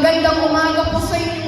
Magandang umaga po sa inyo.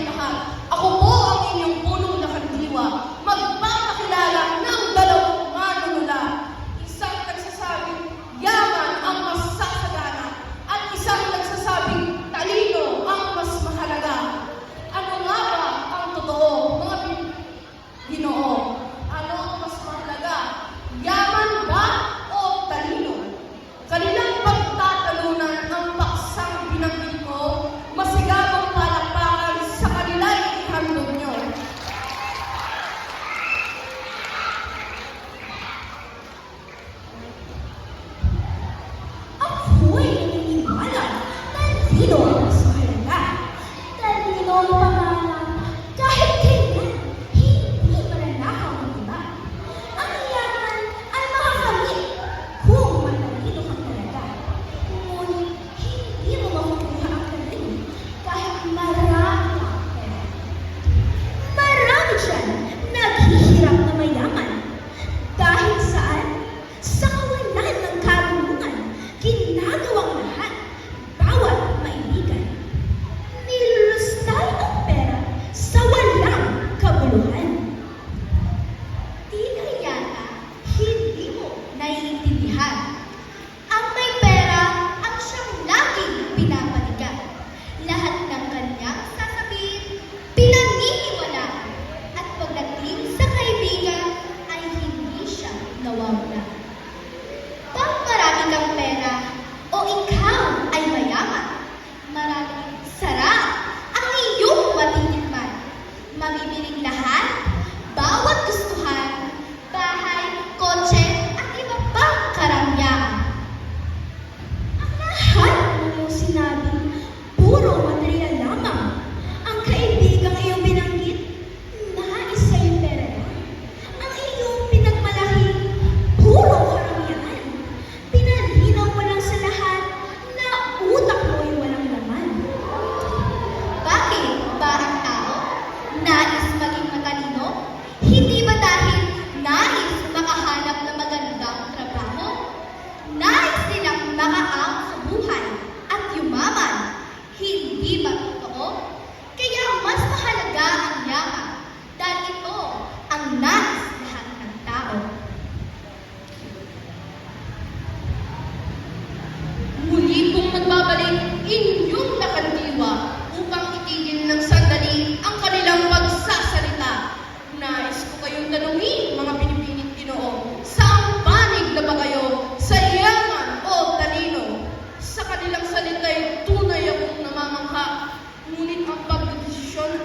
not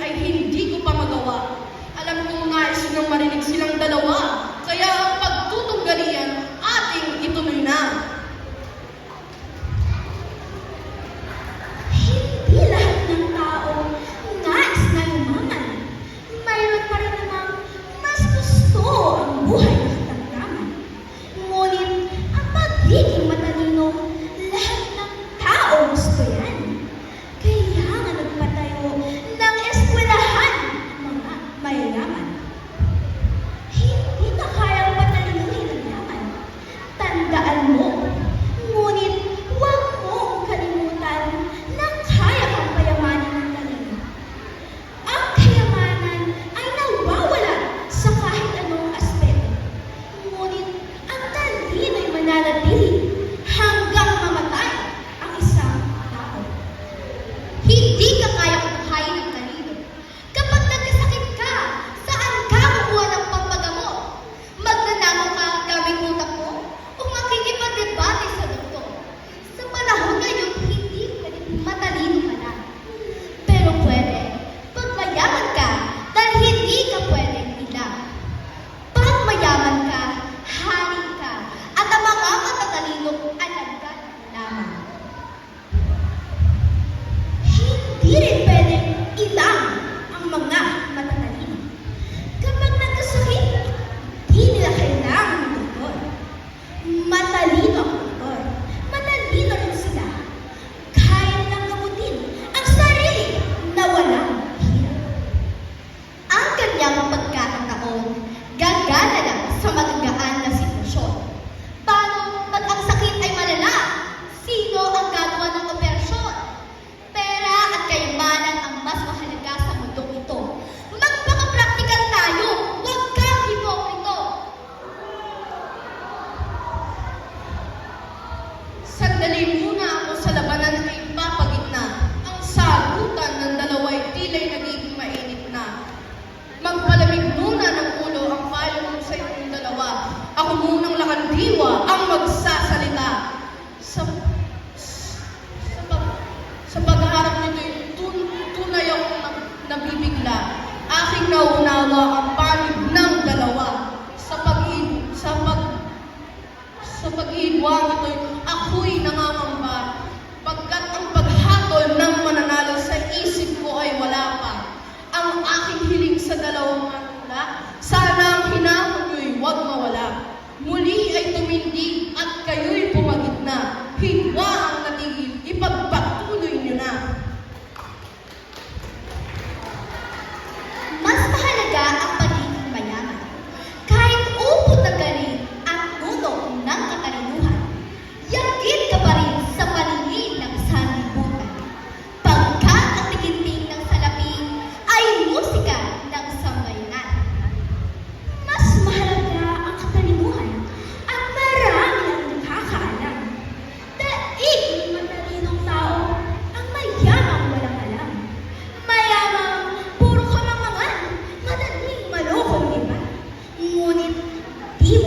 ay hindi ko pa magawa. Alam ko nga eh, is marinig silang dalawa magsa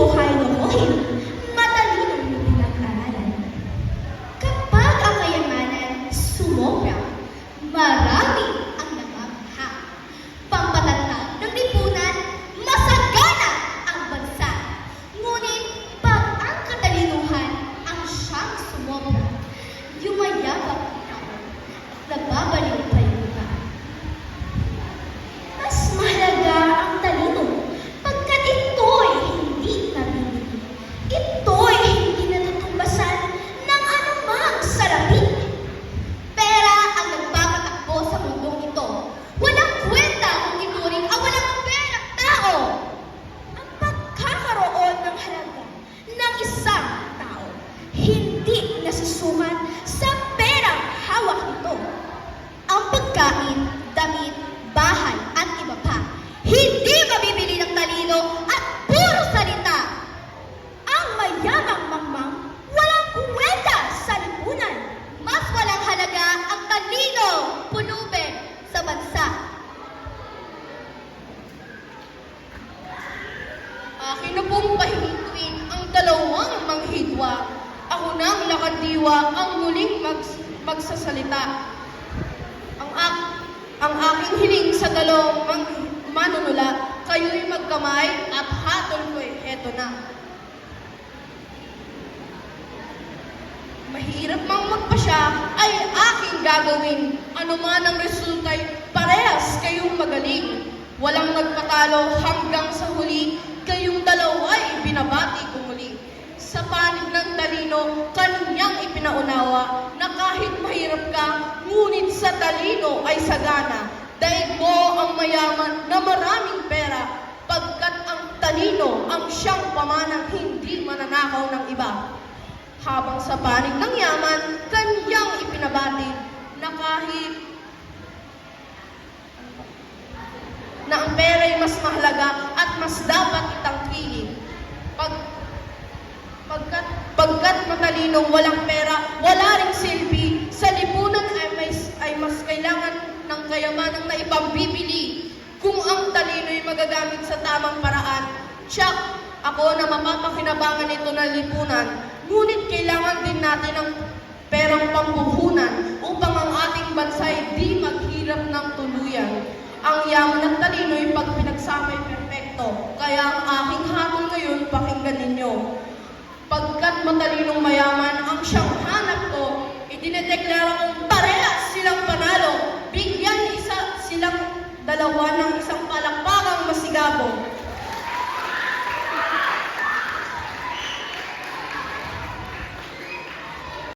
buhay noon, eh. matalino yung pinag-aralan. Kapag ang kayamanan sumobra, marami ang nabangha. Pampatatag ng lipunan, masagana ang bansa. Ngunit pag ang katalinuhan ang siyang sumobra, yumayabang tao, nababaliw akin na pong pahintuin ang dalawang manghidwa. Ako na ang lakandiwa ang muling mags- magsasalita. Ang, ak ang aking hiling sa dalawang mang manunula, kayo'y magkamay at hatol ko'y heto na. Mahirap mang magpasya ay aking gagawin. Ano man ang resulta'y parehas kayong magaling. Walang nagpatalo hanggang sa huli, kayong dalawa'y binabati ko muli. Sa panig ng talino, kanyang ipinaunawa na kahit mahirap ka, ngunit sa talino ay sagana. Daig mo ang mayaman na maraming pera, pagkat ang talino ang siyang pamanang hindi mananakaw ng iba. Habang sa panig ng yaman, kanyang ipinabati na kahit na ang pera'y mas mahalaga at mas dapat itangkilik. Pag, pagkat, pagkat matalinong walang pera, wala ring silbi, sa lipunan ay, may, ay mas kailangan ng kayamanang na ipambibili. Kung ang talino'y magagamit sa tamang paraan, tsak, ako na mapapakinabangan ito ng lipunan, ngunit kailangan din natin ng perang pambuhunan upang ang ating bansa'y di maghirap ng tuluyan. Ang yaman at talino'y sa akin perfecto. Kaya ang aking hatol ngayon, pakinggan ninyo. Pagkat matalinong mayaman ang siyang hanap ko, idinedeklara kong parehas silang panalo. Bigyan isa silang dalawa ng isang